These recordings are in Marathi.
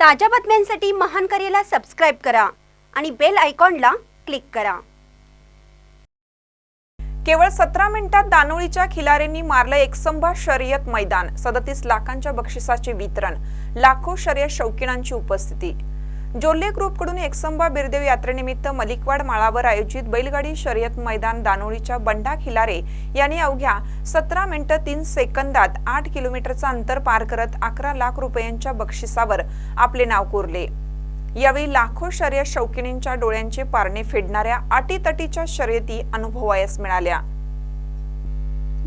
ताज्या बातम्यांसाठी महान करेला सबस्क्राईब करा आणि बेल आयकॉनला क्लिक करा. केवळ सतरा मिनिटात दानोळीच्या खिलाऱ्यांनी मारलं एकसंभा शर्यत मैदान सदतीस लाखांच्या बक्षिसाचे वितरण लाखो शर्यत शौकीनांची उपस्थिती. जोल्ले ग्रुपकडून एकसंबा बिरदेव यात्रेनिमित्त मलिकवाड माळावर आयोजित बैलगाडी शर्यत मैदान दानोळीच्या बंडा खिलारे यांनी अवघ्या सतरा मिनिटं तीन सेकंदात आठ किलोमीटरचं अंतर पार करत अकरा लाख रुपयांच्या बक्षिसावर आपले नाव कोरले. यावेळी लाखो शर्यत शौकिनींच्या डोळ्यांचे पारणे फेडणाऱ्या अटीतटीच्या शर्यती अनुभवायस मिळाल्या.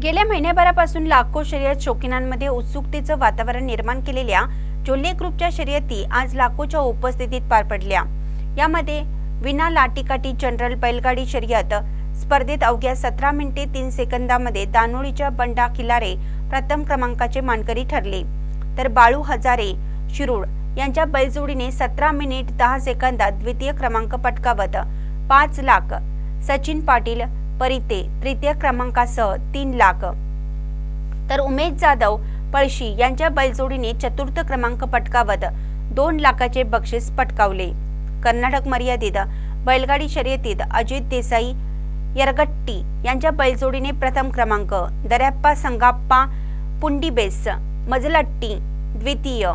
गेल्या महिन्याभरापासून लाखो शर्यत शौकीनांमध्ये उत्सुकतेचं वातावरण निर्माण केलेल्या जोल्ले ग्रुपच्या शर्यती आज लाखोच्या उपस्थितीत पार पडल्या. यामध्ये विना लाटीकाठी जनरल बैलगाडी शर्यत स्पर्धेत अवघ्या सतरा मिनिटे तीन सेकंदामध्ये दानोळीच्या बंडा खिलारे प्रथम क्रमांकाचे मानकरी ठरले. तर बाळू हजारे शिरूड यांच्या बैलजोडीने सतरा मिनिट दहा सेकंदात द्वितीय क्रमांक पटकावत पाच लाख सचिन पाटील परिते तृतीय क्रमांकासह तीन लाख. तर उमेश जाधव पळशी यांच्या बैलजोडीने चतुर्थ क्रमांक पटकावत दोन लाखाचे बक्षीस पटकावले. कर्नाटक मर्यादित बैलगाडी शर्यतीत अजित देसाई यरगट्टी यांच्या बैलजोडीने प्रथम क्रमांक दर्याप्पा संगाप्पा पुंडीबेस मजलट्टी द्वितीय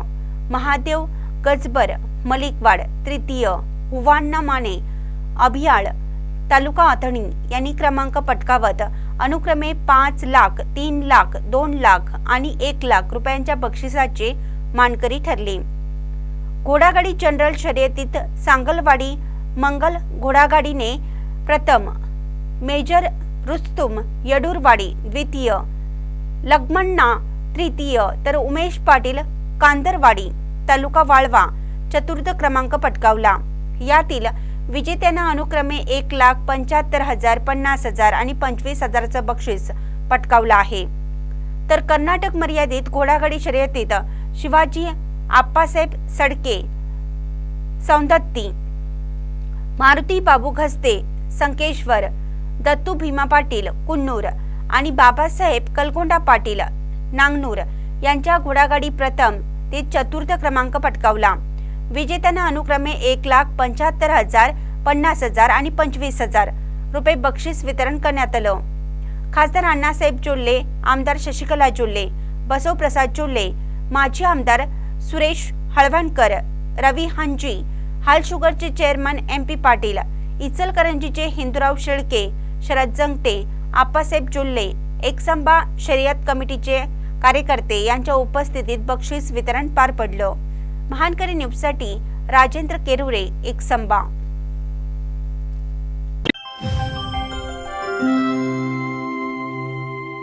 महादेव गजबर मलिकवाड तृतीय हुवान्ना माने अभियाळ तालुका अथणी यांनी क्रमांक पटकावत अनुक्रमे पाच लाख तीन लाख दोन लाख आणि एक लाख रुपयांच्या बक्षिसाचे मानकरी ठरले. घोडागाडी जनरल शर्यतीत सांगलवाडी मंगल घोडागाडीने प्रथम मेजर रुस्तुम यडूरवाडी द्वितीय लग्मण्णा तृतीय तर उमेश पाटील कांदरवाडी तालुका वाळवा चतुर्थ क्रमांक पटकावला. यातील विजेत्यांना अनुक्रमे एक लाख पंच्याहत्तर हजार पन्नास हजार आणि पंचवीस हजारचं बक्षीस पटकावलं आहे. तर कर्नाटक मर्यादित घोडागाडी शर्यतीत शिवाजी आप्पासाहेब सडके सौंदत्ती मारुती बाबू घस्ते संकेश्वर दत्तू भीमा पाटील कुन्नूर आणि बाबासाहेब कलगोंडा पाटील नांगनूर यांच्या घोडागाडी प्रथम ते चतुर्थ क्रमांक पटकावला. विजेत्यांना अनुक्रमे एक लाख पंच्याहत्तर हजार पन्नास हजार आणि पंचवीस हजार रुपये बक्षीस वितरण करण्यात आलं. खासदार अण्णासाहेब चुल्ले आमदार शशिकला चुल्ले बसवप्रसाद चुल्ले माजी आमदार सुरेश हळवणकर रवी हांजी हाल शुगरचे चेअरमन एम पी पाटील इचलकरंजीचे हिंदुराव शेळके शरद जंगटे आप्पासाहेब चुल्ले एकसंबा शर्यत कमिटीचे कार्यकर्ते यांच्या उपस्थितीत बक्षीस वितरण पार पडलं. महानकरी न्यूजसाठी राजेंद्र केरुरे एकसंबा